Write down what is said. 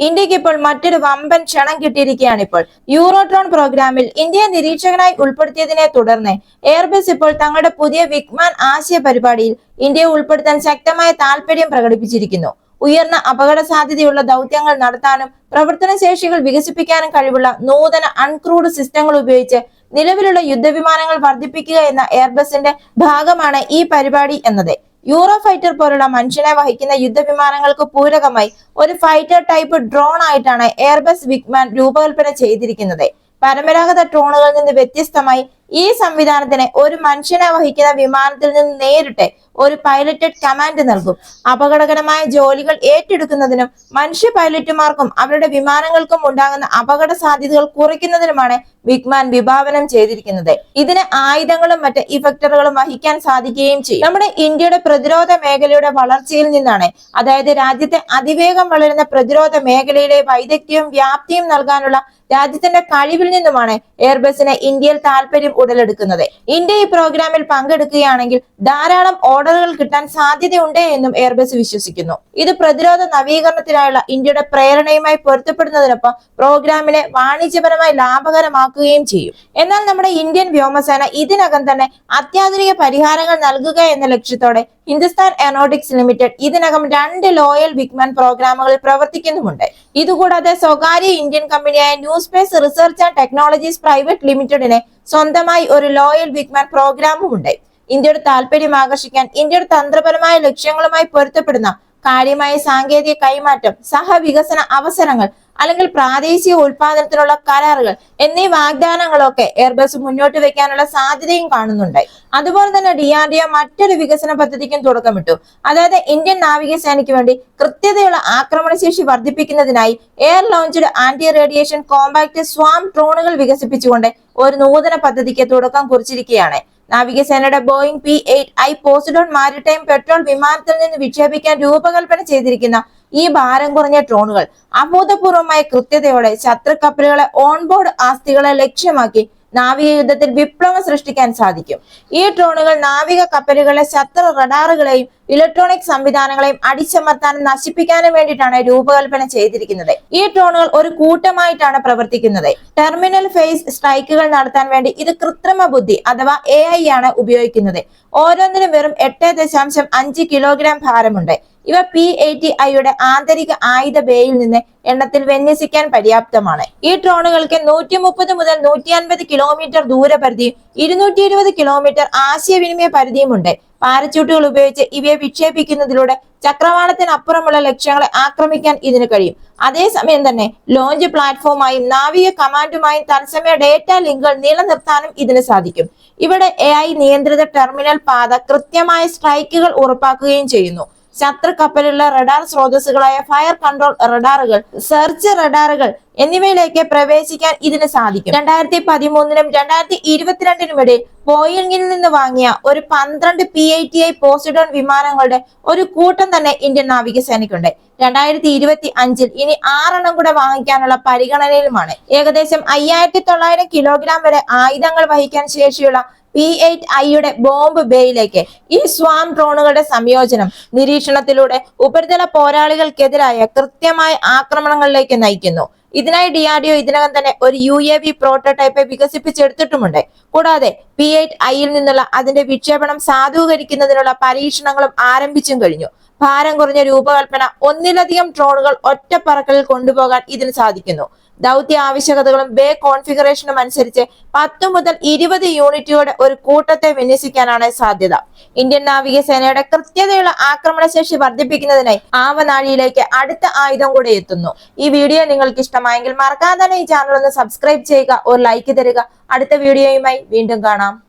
ഇന്ത്യയ്ക്ക് ഇപ്പോൾ മറ്റൊരു വമ്പൻ ക്ഷണം കിട്ടിയിരിക്കുകയാണ് ഇപ്പോൾ. യൂറോട്രോൺ പ്രോഗ്രാമിൽ ഇന്ത്യയെ നിരീക്ഷകനായി ഉൾപ്പെടുത്തിയതിനെ തുടർന്ന് എയർബസ് ഇപ്പോൾ തങ്ങളുടെ പുതിയ വിഗ്മാൻ ആശയ പരിപാടിയിൽ ഇന്ത്യയെ ഉൾപ്പെടുത്താൻ ശക്തമായ താല്പര്യം പ്രകടിപ്പിച്ചിരിക്കുന്നു. ഉയർന്ന അപകട സാധ്യതയുള്ള ദൗത്യങ്ങൾ നടത്താനും പ്രവർത്തന ശേഷികൾ വികസിപ്പിക്കാനും കഴിവുള്ള നൂതന അൺക്രൂഡ് സിസ്റ്റങ്ങൾ ഉപയോഗിച്ച് നിലവിലുള്ള യുദ്ധവിമാനങ്ങൾ വർദ്ധിപ്പിക്കുക എന്ന എയർബസിന്റെ ഭാഗമാണ് ഈ പരിപാടി എന്നത്. യൂറോ ഫൈറ്റർ പോലുള്ള മനുഷ്യനെ വഹിക്കുന്ന യുദ്ധവിമാനങ്ങൾക്ക് പൂരകമായി ഒരു ഫൈറ്റർ ടൈപ്പ് ഡ്രോൺ ആയിട്ടാണ് എയർബസ് വിഗ്മാൻ രൂപകൽപ്പന ചെയ്തിരിക്കുന്നത്. പരമ്പരാഗത ഡ്രോണുകളിൽ നിന്ന് വ്യത്യസ്തമായി ഈ സംവിധാനത്തിന് ഒരു മനുഷ്യനെ വഹിക്കുന്ന വിമാനത്തിൽ നിന്ന് നേരിട്ട് ഒരു പൈലറ്റഡ് കമാൻഡ് നൽകും. അപകടകരമായ ജോലികൾ ഏറ്റെടുക്കുന്നതിനും മനുഷ്യ പൈലറ്റുമാർക്കും അവരുടെ വിമാനങ്ങൾക്കും ഉണ്ടാകുന്ന അപകട സാധ്യതകൾ കുറയ്ക്കുന്നതിനുമാണ് വിഗ്മാൻ വിഭാവനം ചെയ്തിരിക്കുന്നത്. ഇതിന് ആയുധങ്ങളും മറ്റ് ഇഫക്ടറുകളും വഹിക്കാൻ സാധിക്കുകയും ചെയ്യും. നമ്മുടെ ഇന്ത്യയുടെ പ്രതിരോധ മേഖലയുടെ വളർച്ചയിൽ നിന്നാണ് അതായത് രാജ്യത്തെ അതിവേഗം വളരുന്ന പ്രതിരോധ മേഖലയിലെ വൈദഗ്ധ്യവും വ്യാപ്തിയും നൽകാനുള്ള രാജ്യത്തിന്റെ കഴിവിൽ നിന്നുമാണ് എയർബസിന് ഇന്ത്യയിൽ താല്പര്യം ഉടലെടുക്കുന്നത്. ഇന്ത്യ ഈ പ്രോഗ്രാമിൽ പങ്കെടുക്കുകയാണെങ്കിൽ ധാരാളം ഓർഡറുകൾ കിട്ടാൻ സാധ്യതയുണ്ട് എന്നും എയർബസ് വിശ്വസിക്കുന്നു. ഇത് പ്രതിരോധ നവീകരണത്തിനായുള്ള ഇന്ത്യയുടെ പ്രേരണയുമായി പൊരുത്തപ്പെടുന്നതിനൊപ്പം പ്രോഗ്രാമിനെ വാണിജ്യപരമായി ലാഭകരമാക്കുകയും ചെയ്യും. എന്നാൽ നമ്മുടെ ഇന്ത്യൻ വ്യോമസേന ഇതിനകം തന്നെ അത്യാധുനിക പരിഹാരങ്ങൾ നൽകുക എന്ന ലക്ഷ്യത്തോടെ ഹിന്ദുസ്ഥാൻ എയറോട്ടിക്സ് ലിമിറ്റഡ് ഇതിനകം രണ്ട് ലോയൽ വിഗ്മാൻ പ്രോഗ്രാമുകളിൽ പ്രവർത്തിക്കുന്നുമുണ്ട്. ഇതുകൂടാതെ സ്വകാര്യ ഇന്ത്യൻ കമ്പനിയായ new space research and technologies private ലിമിറ്റഡിന് സ്വന്തമായി ഒരു ലോയൽ വിഗ്മാൻ പ്രോഗ്രാമും ഉണ്ട് ഇന്ത്യയുടെ താല്പര്യം ആകർഷിക്കാൻ ഇന്ത്യയുടെ തന്ത്രപരമായ ലക്ഷ്യങ്ങളുമായി പൊരുത്തപ്പെടുന്ന കാര്യമായ സാങ്കേതിക കൈമാറ്റം സഹവികസന അവസരങ്ങൾ അല്ലെങ്കിൽ പ്രാദേശിക ഉൽപാദനത്തിനുള്ള കരാറുകൾ എന്നീ വാഗ്ദാനങ്ങളൊക്കെ എയർബസ് മുന്നോട്ട് വെക്കാനുള്ള സാധ്യതയും കാണുന്നുണ്ട്. അതുപോലെ തന്നെ ഡി ആർ ഡി ഒ മറ്റൊരു വികസന പദ്ധതിക്കും തുടക്കമിട്ടു. അതായത് ഇന്ത്യൻ നാവികസേനയ്ക്ക് വേണ്ടി കൃത്യതയുള്ള ആക്രമണശേഷി വർദ്ധിപ്പിക്കുന്നതിനായി air launched anti radiation compact swarm ഡ്രോണുകൾ വികസിപ്പിച്ചുകൊണ്ട് ഒരു നൂതന പദ്ധതിക്ക് തുടക്കം കുറിച്ചിരിക്കുകയാണ്. നാവികസേനയുടെ Boeing P eight I Poseidon maritime patrol വിമാനത്തിൽ നിന്ന് വിക്ഷേപിക്കാൻ രൂപകൽപ്പന ചെയ്തിരിക്കുന്ന ഈ ഭാരം കുറഞ്ഞ ഡ്രോണുകൾ അഭൂതപൂർവമായ കൃത്യതയോടെ ശത്രു കപ്പലുകളെ ഓൺബോർഡ് ആസ്തികളെ ലക്ഷ്യമാക്കി നാവിക യുദ്ധത്തിൽ വിപ്ലവം സൃഷ്ടിക്കാൻ സാധിക്കും. ഈ ഡ്രോണുകൾ നാവിക കപ്പലുകളെ ശത്രു റഡാറുകളെയും ഇലക്ട്രോണിക് സംവിധാനങ്ങളെയും അടിച്ചമർത്താനും നശിപ്പിക്കാനും വേണ്ടിയിട്ടാണ് രൂപകൽപ്പന ചെയ്തിരിക്കുന്നത്. ഈ ഡ്രോണുകൾ ഒരു കൂട്ടമായിട്ടാണ് പ്രവർത്തിക്കുന്നത്. ടെർമിനൽ ഫേസ് സ്ട്രൈക്കുകൾ നടത്താൻ വേണ്ടി ഇത് കൃത്രിമ ബുദ്ധി അഥവാ എ ആണ് ഉപയോഗിക്കുന്നത്. ഓരോന്നിനും വെറും എട്ട് ദശാംശം അഞ്ച് കിലോഗ്രാം ഭാരമുണ്ട്. ഇവ പി എയ്റ്റി ഐയുടെ ആന്തരിക ആയുധ ബേയിൽ നിന്ന് എണ്ണത്തിൽ വിന്യസിക്കാൻ പര്യാപ്തമാണ്. ഈ ഡ്രോണുകൾക്ക് നൂറ്റി മുപ്പത് മുതൽ നൂറ്റി അൻപത് കിലോമീറ്റർ ദൂരപരിധിയും ഇരുന്നൂറ്റി ഇരുപത് കിലോമീറ്റർ ആശയവിനിമയ പരിധിയുമുണ്ട്. പാരച്യൂട്ടുകൾ ഉപയോഗിച്ച് ഇവയെ വിക്ഷേപിക്കുന്നതിലൂടെ ചക്രവാളത്തിനപ്പുറമുള്ള ലക്ഷ്യങ്ങളെ ആക്രമിക്കാൻ ഇതിന് കഴിയും. അതേസമയം തന്നെ ലോഞ്ച് പ്ലാറ്റ്ഫോമായും നാവിക കമാൻഡുമായും തത്സമയ ഡേറ്റ ലിങ്കുകൾ നിലനിർത്താനും ഇതിന് സാധിക്കും. ഇവിടെ എ നിയന്ത്രിത ടെർമിനൽ പാത കൃത്യമായ സ്ട്രൈക്കുകൾ ഉറപ്പാക്കുകയും ചെയ്യുന്നു. ശത്രു കപ്പലുള്ള റഡാർ സ്രോതസ്സുകളായ ഫയർ കൺട്രോൾ റഡാറുകൾ സെർച്ച് റഡാറുകൾ എന്നിവയിലേക്ക് പ്രവേശിക്കാൻ ഇതിന് സാധിക്കും. രണ്ടായിരത്തി പതിമൂന്നിനും രണ്ടായിരത്തി ഇരുപത്തിരണ്ടിനും ഇടയിൽ ബോയിങ്ങിൽ നിന്ന് വാങ്ങിയ ഒരു പന്ത്രണ്ട് P I T I Poseidon വിമാനങ്ങളുടെ ഒരു കൂട്ടം തന്നെ ഇന്ത്യൻ നാവികസേനയ്ക്കുണ്ട് രണ്ടായിരത്തി ഇരുപത്തി അഞ്ചിൽ ഇനി ആറെണ്ണം കൂടെ വാങ്ങിക്കാനുള്ള പരിഗണനയിലുമാണ്. ഏകദേശം അയ്യായിരത്തി തൊള്ളായിരം കിലോഗ്രാം വരെ ആയുധങ്ങൾ വഹിക്കാൻ ശേഷിയുള്ള പി എയ്റ്റ് ഐയുടെ ബോംബ് ബേയിലേക്ക് ഈ സ്വാം ഡ്രോണുകളുടെ സംയോജനം നിരീക്ഷണത്തിലൂടെ ഉപരിതല പോരാളികൾക്കെതിരായ കൃത്യമായ ആക്രമണങ്ങളിലേക്ക് നയിക്കുന്നു. ഇതിനായി ഡി ആർ ഡി ഒ ഇതിനകം തന്നെ ഒരു യു എ വി പ്രോട്ടോടൈപ്പ് വികസിപ്പിച്ചെടുത്തിട്ടുമുണ്ട്. കൂടാതെ പി എയ്റ്റ് ഐയിൽ നിന്നുള്ള അതിന്റെ വിക്ഷേപണം സാധൂകരിക്കുന്നതിനുള്ള പരീക്ഷണങ്ങളും ആരംഭിച്ചും കഴിഞ്ഞു. ഭാരം കുറഞ്ഞ രൂപകൽപ്പന ഒന്നിലധികം ഡ്രോണുകൾ ഒറ്റ പറക്കലിൽ കൊണ്ടുപോകാൻ ഇതിന് സാധിക്കുന്നു. ദൗത്യ ആവശ്യകതകളും ബേ കോൺഫിഗറേഷനും അനുസരിച്ച് പത്ത് മുതൽ ഇരുപത് യൂണിറ്റുകളുടെ ഒരു കൂട്ടത്തെ വിന്യസിക്കാനാണ് സാധ്യത. ഇന്ത്യൻ നാവികസേനയുടെ കൃത്യതയുള്ള ആക്രമണശേഷി വർദ്ധിപ്പിക്കുന്നതിനായി ആവനാഴിയിലേക്ക് അടുത്ത ആയുധം കൂടെ എത്തുന്നു. ഈ വീഡിയോ നിങ്ങൾക്ക് ഇഷ്ടമായെങ്കിൽ മറക്കാതെ തന്നെ ഈ ചാനൽ ഒന്ന് സബ്സ്ക്രൈബ് ചെയ്യുക ഒരു ലൈക്ക് തരിക. അടുത്ത വീഡിയോയുമായി വീണ്ടും കാണാം.